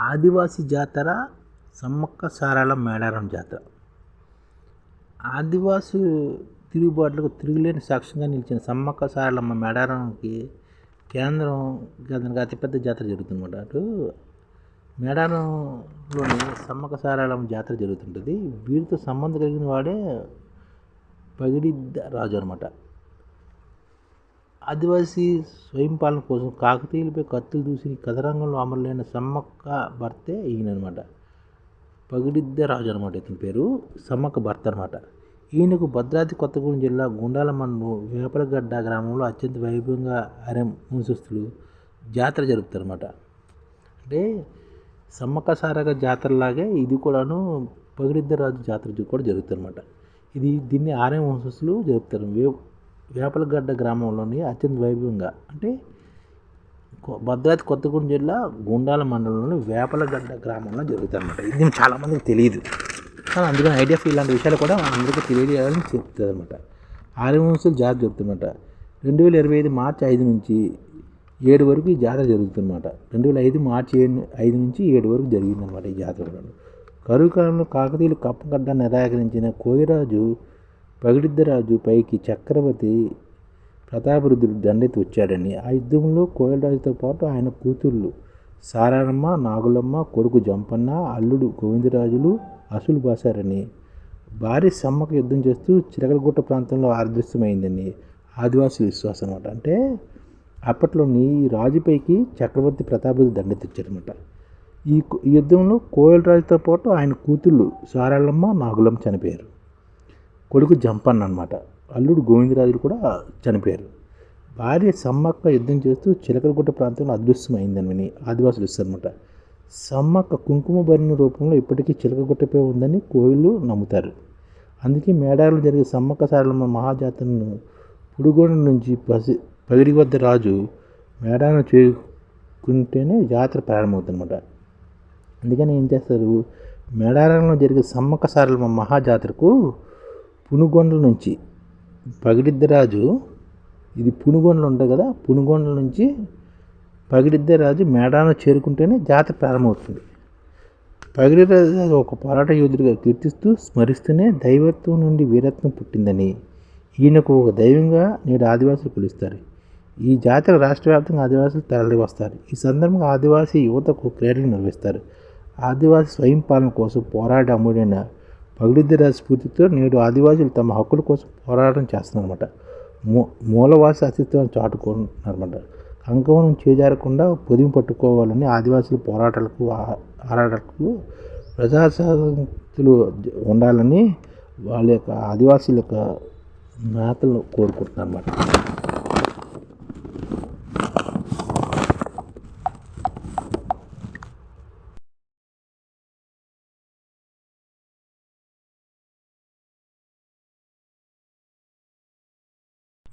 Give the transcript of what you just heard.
ఆదివాసీ జాతర సమ్మక్క సారాల మేడారం జాతర. ఆదివాసీ తిరుగుబాట్లకు తిరుగులేని సాక్ష్యంగా నిలిచిన సమ్మక్క సారలమ్మ మేడారంకి కేంద్రం కేంద్రంగా అతిపెద్ద జాతర జరుగుతుందన్నమాట. అటు మేడారంలోని సమ్మక్క సారాలమ్మ జాతర జరుగుతుంటుంది. వీరితో సంబంధం కలిగిన వాడే పగిడిద్ద రాజు అనమాట ఆదివాసీ స్వయం పాలన కోసం కాకతీయులపై కత్తులు దూసి కథరంగంలో అమరులైన సమ్మక్క భర్తే ఈయన అనమాట పగిడిద్ద రాజు అనమాట ఇతని పేరు. సమ్మక్క భర్త అనమాట. ఈయనకు భద్రాద్రి కొత్తగూడెం జిల్లా గుండాల మండలం వేపలగడ్డ గ్రామంలో అత్యంత వైభవంగా ఆర్యం వంశస్థులు జాతర జరుపుతారన్నమాట. అంటే సమ్మక్క సారక జాతరలాగే ఇది కూడాను పగిడిద్ద రాజు జాతర కూడా జరుగుతుందన్నమాట ఇది దీన్ని ఆర్యం వంశస్థులు జరుపుతారు. వే వేపలగడ్డ గ్రామంలోని అత్యంత వైభవంగా అంటే భద్రాద్రి కొత్తగూడెం జిల్లా గుండాల మండలంలోని వేపలగడ్డ గ్రామంలో జరుగుతుంది అనమాట ఇది చాలామందికి తెలియదు కానీ అందుకని ఐడియా ఇలాంటి విషయాలు కూడా అందరికీ తెలియజేయాలని చెప్తుంది అనమాట ఆర్యవంశులు జాతర జరుగుతుందన్నమాట రెండు వేల ఇరవై ఐదు మార్చి ఐదు నుంచి ఏడు వరకు ఈ జాతర జరుగుతుందన్నమాట. రెండు వేల ఐదు మార్చి ఏడు ఐదు నుంచి ఏడు వరకు జరిగిందన్నమాట ఈ జాతర కూడా కరువు కాలంలో కాకతీయులు కప్పగడ్డ నిరాకరించిన కోయిరాజు పగిడిద్దరాజు పైకి చక్రవర్తి ప్రతాపరుద్రుడు దండెత్తి వచ్చాడని ఆ యుద్ధంలో కోయలరాజుతో పాటు ఆయన కూతుళ్ళు సారారమ్మ నాగులమ్మ కొడుకు జంపన్న అల్లుడు గోవిందరాజులు అసులు బాసారని భారీ సమ్మక యుద్ధం చేస్తూ చిరకలగుట్ట ప్రాంతంలో ఆదృశ్యమైందని ఆదివాసీ విశ్వాసం అనమాట అంటే అప్పట్లోని ఈ రాజుపైకి చక్రవర్తి ప్రతాపరుద్రుడు దండెత్తిచ్చారనమాట ఈ యుద్ధంలో కోయలరాజుతో పాటు ఆయన కూతుళ్ళు సారాలమ్మ నాగులమ్మ చనిపోయారు. కొడుకు జంపన్న అనమాట అల్లుడు గోవిందరాజులు కూడా చనిపోయారు. భార్య సమ్మక్క యుద్ధం చేస్తూ చిలకలగుట్ట ప్రాంతంలో అదృశ్యమైందని ఆదివాసులు ఇస్తారనమాట సమ్మక్క కుంకుమ భరిన రూపంలో ఇప్పటికీ చిలకగుట్టపై ఉందని కోయిలు నమ్ముతారు. అందుకే మేడారులు జరిగే సమ్మక్క సారలమ్మ మహాజాతరను పుడుగోడ నుంచి పసి పగిడి వద్ద రాజు మేడారం చేరుకుంటేనే జాతర ప్రారంభమవుతుందన్నమాట. అందుకని ఏం చేస్తారు? మేడారంలో జరిగే సమ్మక్క సారలమ్మ మహాజాతరకు పునుగొండల నుంచి పగిడిద్దరాజు ఇది పునుగొండలు ఉంటాయి కదా పునుగొండల నుంచి పగిడిద్దరాజు మేడాను చేరుకుంటేనే జాతర ప్రారంభమవుతుంది. పగిడిరాజు ఒక పోరాట యోధుడిగా కీర్తిస్తూ స్మరిస్తూనే దైవత్వం నుండి వీరత్వం పుట్టిందని ఈయనకు ఒక దైవంగా నేడు ఆదివాసులు పిలుస్తారు ఈ జాతర రాష్ట్ర వ్యాప్తంగా ఆదివాసులు తరలి వస్తారు. ఈ సందర్భంగా ఆదివాసీ యువతకు క్రీడలు నిర్వహిస్తారు. ఆదివాసీ స్వయం పాలన కోసం పోరాట అమ్ముడైన పగిడిద్దరా స్ఫూర్తితో నేడు ఆదివాసులు తమ హక్కుల కోసం పోరాటం చేస్తున్నారన్నమాట. మూ మూలవాసి అస్తిత్వాన్ని చాటుకుంటున్నారన్నమాట కంకవనం చేజారకుండా పొదిమి పట్టుకోవాలని ఆదివాసుల పోరాటాలకు ఆరాటాలకు ప్రజాశాంతులు ఉండాలని వాళ్ళ యొక్క ఆదివాసుల యొక్క నేతలు కోరుకుంటున్నారన్నమాట.